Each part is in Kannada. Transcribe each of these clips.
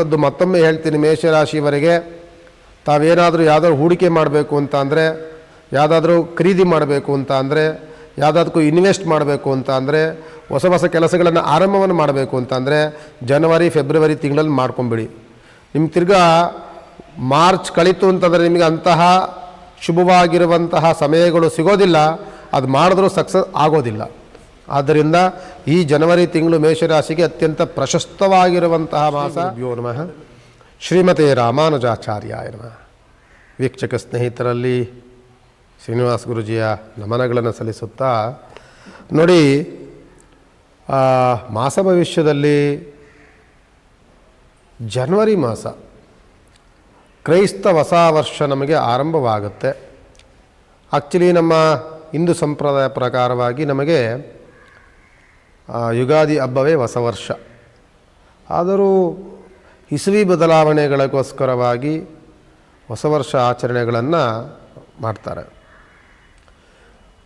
ದ್ದು ಮತ್ತೊಮ್ಮೆ ಹೇಳ್ತೀನಿ ಮೇಷರಾಶಿವರೆಗೆ ತಾವೇನಾದರೂ ಯಾವುದಾದ್ರು ಹೂಡಿಕೆ ಮಾಡಬೇಕು ಅಂತ ಅಂದರೆ, ಯಾವುದಾದ್ರೂ ಖರೀದಿ ಮಾಡಬೇಕು ಅಂತ ಅಂದರೆ ಯಾವುದಾದಕ್ಕೂ ಇನ್ವೆಸ್ಟ್ ಮಾಡಬೇಕು ಅಂತ ಅಂದರೆ, ಹೊಸ ಹೊಸ ಕೆಲಸಗಳನ್ನು ಆರಂಭವನ್ನು ಮಾಡಬೇಕು ಅಂತ ಅಂದರೆ, ಜನವರಿ, ಫೆಬ್ರವರಿ ತಿಂಗಳಲ್ಲಿ ಮಾಡ್ಕೊಂಬಿಡಿ. ನಿಮ್ಮ ತಿರ್ಗಾ ಮಾರ್ಚ್ ಕಳೀತು ಅಂತಂದರೆ ನಿಮಗೆ ಅಂತಹ ಶುಭವಾಗಿರುವಂತಹ ಸಮಯಗಳು ಸಿಗೋದಿಲ್ಲ, ಅದು ಮಾಡಿದ್ರೂ ಸಕ್ಸಸ್ ಆಗೋದಿಲ್ಲ. ಆದ್ದರಿಂದ ಈ ಜನವರಿ ತಿಂಗಳು ಮೇಷರಾಶಿಗೆ ಅತ್ಯಂತ ಪ್ರಶಸ್ತವಾಗಿರುವಂತಹ ಮಾಸ ಯೋ ನಮಃ. ಶ್ರೀಮತೆ ರಾಮಾನುಜಾಚಾರ್ಯ ನಮಃ. ವೀಕ್ಷಕ ಸ್ನೇಹಿತರಲ್ಲಿ ಶ್ರೀನಿವಾಸ ಗುರುಜಿಯ ನಮನಗಳನ್ನು ಸಲ್ಲಿಸುತ್ತಾ ನೋಡಿ ಮಾಸ ಭವಿಷ್ಯದಲ್ಲಿ ಜನವರಿ ಮಾಸ ಕ್ರೈಸ್ತ ಹೊಸ ವರ್ಷ ನಮಗೆ ಆರಂಭವಾಗುತ್ತೆ. ಆ್ಯಕ್ಚುಲಿ ನಮ್ಮ ಹಿಂದೂ ಸಂಪ್ರದಾಯ ಪ್ರಕಾರವಾಗಿ ನಮಗೆ ಯುಗಾದಿ ಹಬ್ಬವೇ ಹೊಸ ವರ್ಷ ಆದರೂ ಇಸವಿ ಬದಲಾವಣೆಗಳಿಗೋಸ್ಕರವಾಗಿ ಹೊಸ ವರ್ಷ ಆಚರಣೆಗಳನ್ನು ಮಾಡ್ತಾರೆ.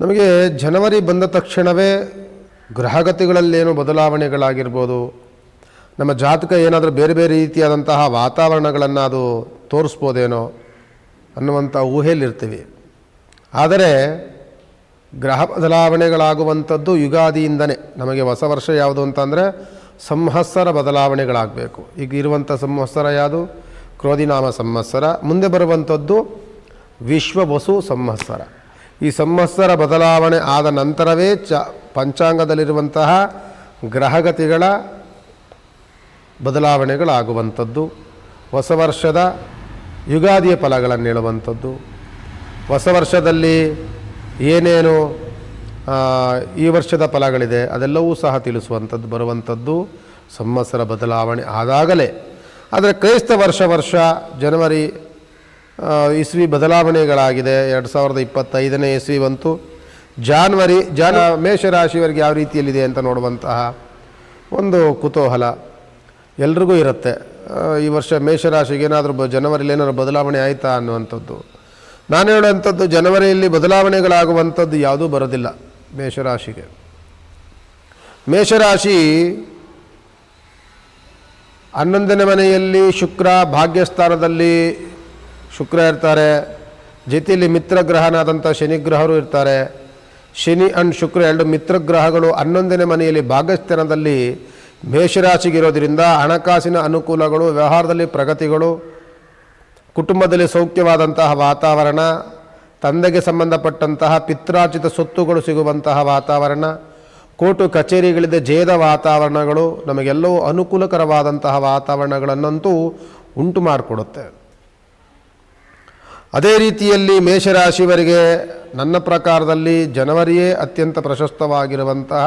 ನಮಗೆ ಜನವರಿ ಬಂದ ತಕ್ಷಣವೇ ಗ್ರಹಗತಿಗಳಲ್ಲೇನು ಬದಲಾವಣೆಗಳಾಗಿರ್ಬೋದು, ನಮ್ಮ ಜಾತಕ ಏನಾದರೂ ಬೇರೆ ಬೇರೆ ರೀತಿಯಾದಂತಹ ವಾತಾವರಣಗಳನ್ನು ಅದು ತೋರಿಸ್ಬೋದೇನೋ ಅನ್ನುವಂಥ ಊಹೆಯಲ್ಲಿರ್ತೀವಿ. ಆದರೆ ಗ್ರಹ ಬದಲಾವಣೆಗಳಾಗುವಂಥದ್ದು ಯುಗಾದಿಯಿಂದನೇ. ನಮಗೆ ಹೊಸ ವರ್ಷ ಯಾವುದು ಅಂತಂದರೆ ಸಂವತ್ಸರ ಬದಲಾವಣೆಗಳಾಗಬೇಕು. ಈಗ ಇರುವಂಥ ಸಂವತ್ಸರ ಯಾವುದು? ಕ್ರೋಧಿನಾಮ ಸಂವತ್ಸರ. ಮುಂದೆ ಬರುವಂಥದ್ದು ವಿಶ್ವ ವಸು ಸಂವತ್ಸರ. ಈ ಸಂವತ್ಸರ ಬದಲಾವಣೆ ಆದ ನಂತರವೇ ಚ ಪಂಚಾಂಗದಲ್ಲಿರುವಂತಹ ಗ್ರಹಗತಿಗಳ ಬದಲಾವಣೆಗಳಾಗುವಂಥದ್ದು. ಹೊಸ ವರ್ಷದ ಯುಗಾದಿಯ ಫಲಗಳನ್ನು ಹೇಳುವಂಥದ್ದು ಹೊಸ ವರ್ಷದಲ್ಲಿ ಏನೇನು ಈ ವರ್ಷದ ಫಲಗಳಿದೆ ಅದೆಲ್ಲವೂ ಸಹ ತಿಳಿಸುವಂಥದ್ದು, ಬರುವಂಥದ್ದು ಸಂವತ್ಸರ ಬದಲಾವಣೆ ಆದಾಗಲೇ. ಆದರೆ ಕ್ರೈಸ್ತ ವರ್ಷ ವರ್ಷ ಜನವರಿ ಇಸ್ವಿ ಬದಲಾವಣೆಗಳಾಗಿದೆ. ಎರಡು ಸಾವಿರದ ಇಪ್ಪತ್ತೈದನೇ ಇಸ್ವಿ ಬಂತು. ಜಾನ್ವರಿ, ಜಾನ, ಮೇಷರಾಶಿಯವರಿಗೆ ಯಾವ ರೀತಿಯಲ್ಲಿದೆ ಅಂತ ನೋಡುವಂತಹ ಒಂದು ಕುತೂಹಲ ಎಲ್ರಿಗೂ ಇರುತ್ತೆ. ಈ ವರ್ಷ ಮೇಷರಾಶಿಗೆ ಏನಾದರೂ ಬ, ಜನವರಿಲಿ ಏನಾದರೂ ಬದಲಾವಣೆ ಆಯಿತಾ ಅನ್ನುವಂಥದ್ದು. ನಾನು ಹೇಳುವಂಥದ್ದು ಜನವರಿಯಲ್ಲಿ ಬದಲಾವಣೆಗಳಾಗುವಂಥದ್ದು ಯಾವುದೂ ಬರೋದಿಲ್ಲ ಮೇಷರಾಶಿಗೆ. ಮೇಷರಾಶಿ ಹನ್ನೊಂದನೇ ಮನೆಯಲ್ಲಿ ಶುಕ್ರ ಭಾಗ್ಯಸ್ಥಾನದಲ್ಲಿ ಶುಕ್ರ ಇರ್ತಾರೆ. ಜೊತೆಯಲ್ಲಿ ಮಿತ್ರಗ್ರಹನಾದಂಥ ಶನಿಗ್ರಹರು ಇರ್ತಾರೆ. ಶನಿ ಅಂಡ್ ಶುಕ್ರ ಎರಡು ಮಿತ್ರಗ್ರಹಗಳು ಹನ್ನೊಂದನೇ ಮನೆಯಲ್ಲಿ ಭಾಗ್ಯಸ್ಥಾನದಲ್ಲಿ ಮೇಷರಾಶಿಗಿರೋದ್ರಿಂದ ಹಣಕಾಸಿನ ಅನುಕೂಲಗಳು, ವ್ಯವಹಾರದಲ್ಲಿ ಪ್ರಗತಿಗಳು ಕುಟುಂಬದಲ್ಲಿ ಸೌಖ್ಯವಾದಂತಹ ವಾತಾವರಣ, ತಂದೆಗೆ ಸಂಬಂಧಪಟ್ಟಂತಹ ಪಿತ್ರಾರ್ಜಿತ ಸೊತ್ತುಗಳು ಸಿಗುವಂತಹ ವಾತಾವರಣ, ಕೋರ್ಟು ಕಚೇರಿಗಳಿದ್ದ ಜೇದ ವಾತಾವರಣಗಳು ನಮಗೆಲ್ಲವೂ ಅನುಕೂಲಕರವಾದಂತಹ ವಾತಾವರಣಗಳನ್ನಂತೂ ಉಂಟು ಮಾಡಿಕೊಡುತ್ತೆ. ಅದೇ ರೀತಿಯಲ್ಲಿ ಮೇಷರಾಶಿಯವರಿಗೆ ನನ್ನ ಪ್ರಕಾರದಲ್ಲಿ ಜನವರಿಯೇ ಅತ್ಯಂತ ಪ್ರಶಸ್ತವಾಗಿರುವಂತಹ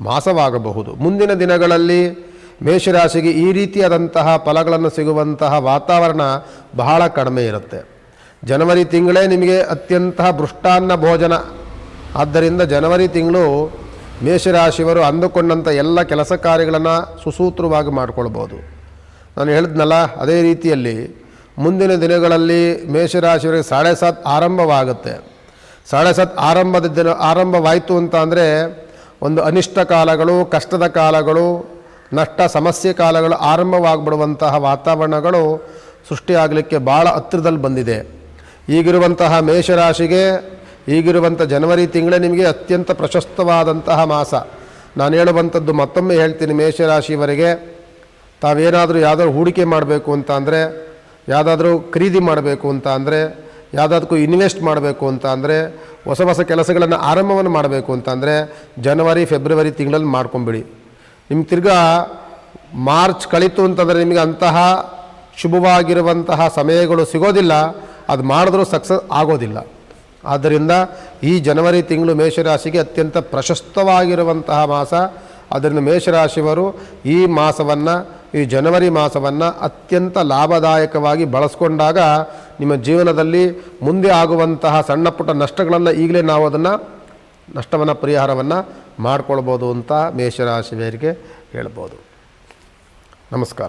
ಮಾಸವಾಗಬಹುದು. ಮುಂದಿನ ದಿನಗಳಲ್ಲಿ ಮೇಷರಾಶಿಗೆ ಈ ರೀತಿಯಾದಂತಹ ಫಲಗಳನ್ನು ಸಿಗುವಂತಹ ವಾತಾವರಣ ಬಹಳ ಕಡಿಮೆ ಇರುತ್ತೆ. ಜನವರಿ ತಿಂಗಳೇ ನಿಮಗೆ ಅತ್ಯಂತ ಭೃಷ್ಟಾನ್ನ ಭೋಜನ. ಆದ್ದರಿಂದ ಜನವರಿ ತಿಂಗಳು ಮೇಷರಾಶಿಯವರು ಅಂದುಕೊಂಡಂಥ ಎಲ್ಲ ಕೆಲಸ ಕಾರ್ಯಗಳನ್ನು ಸುಸೂತ್ರವಾಗಿ ಮಾಡಿಕೊಳ್ಬೋದು. ನಾನು ಹೇಳಿದ್ನಲ್ಲ, ಅದೇ ರೀತಿಯಲ್ಲಿ ಮುಂದಿನ ದಿನಗಳಲ್ಲಿ ಮೇಷರಾಶಿಯವರಿಗೆ ಸಾಡೆ ಸಾತ್ ಆರಂಭವಾಗುತ್ತೆ. ಸಾಡೆ ಸಾತ್ ಆರಂಭದ ದಿನ ಆರಂಭವಾಯಿತು ಅಂತ ಅಂದರೆ ಒಂದು ಅನಿಷ್ಟ ಕಾಲಗಳು, ಕಷ್ಟದ ಕಾಲಗಳು ನಷ್ಟ ಸಮಸ್ಯೆ ಕಾಲಗಳು ಆರಂಭವಾಗ್ಬಿಡುವಂತಹ ವಾತಾವರಣಗಳು ಸೃಷ್ಟಿಯಾಗಲಿಕ್ಕೆ ಭಾಳ ಹತ್ತಿರದಲ್ಲಿ ಬಂದಿದೆ. ಈಗಿರುವಂತಹ ಮೇಷರಾಶಿಗೆ ಈಗಿರುವಂಥ ಜನವರಿ ತಿಂಗಳೇ ನಿಮಗೆ ಅತ್ಯಂತ ಪ್ರಶಸ್ತವಾದಂತಹ ಮಾಸ. ನಾನು ಹೇಳುವಂಥದ್ದು ಮತ್ತೊಮ್ಮೆ ಹೇಳ್ತೀನಿ ಮೇಷರಾಶಿವರೆಗೆ ತಾವೇನಾದರೂ ಯಾವುದಾದ್ರು ಹೂಡಿಕೆ ಮಾಡಬೇಕು ಅಂತ ಅಂದರೆ, ಯಾವುದಾದ್ರೂ ಖರೀದಿ ಮಾಡಬೇಕು ಅಂತ ಅಂದರೆ, ಯಾವುದಾದ್ಕೂ ಇನ್ವೆಸ್ಟ್ ಮಾಡಬೇಕು ಅಂತ ಅಂದರೆ, ಹೊಸ ಹೊಸ ಕೆಲಸಗಳನ್ನು ಆರಂಭವನ್ನು ಮಾಡಬೇಕು ಅಂತ ಅಂದರೆ, ಜನವರಿ, ಫೆಬ್ರವರಿ ತಿಂಗಳಲ್ಲಿ ಮಾಡ್ಕೊಂಬಿಡಿ. ನಿಮ್ಮ ತಿರ್ಗಾ ಮಾರ್ಚ್ ಕಳೀತು ಅಂತಂದರೆ ನಿಮಗೆ ಅಂತಹ ಶುಭವಾಗಿರುವಂತಹ ಸಮಯಗಳು ಸಿಗೋದಿಲ್ಲ, ಅದು ಮಾಡಿದ್ರೂ ಸಕ್ಸಸ್ ಆಗೋದಿಲ್ಲ. ಆದ್ದರಿಂದ ಈ ಜನವರಿ ತಿಂಗಳು ಮೇಷರಾಶಿಗೆ ಅತ್ಯಂತ ಪ್ರಶಸ್ತವಾಗಿರುವಂತಹ ಮಾಸ, ಅದರಿಂದ ಮೇಷರಾಶಿಯವರು ಈ ಮಾಸವನ್ನು, ಈ ಜನವರಿ ಮಾಸವನ್ನು ಅತ್ಯಂತ ಲಾಭದಾಯಕವಾಗಿ ಬಳಸ್ಕೊಂಡಾಗ ನಿಮ್ಮ ಜೀವನದಲ್ಲಿ ಮುಂದೆ ಆಗುವಂತಹ ಸಣ್ಣ ಪುಟ್ಟ ನಷ್ಟಗಳನ್ನು ಈಗಲೇ ನಾವು ಅದನ್ನು, ನಷ್ಟವನ್ನು, ಪರಿಹಾರವನ್ನು ಮಾಡ್ಕೊಳ್ಬೋದು ಅಂತ ಮೇಷರಾಶಿಯವರಿಗೆ ಹೇಳ್ಬೋದು. ನಮಸ್ಕಾರ.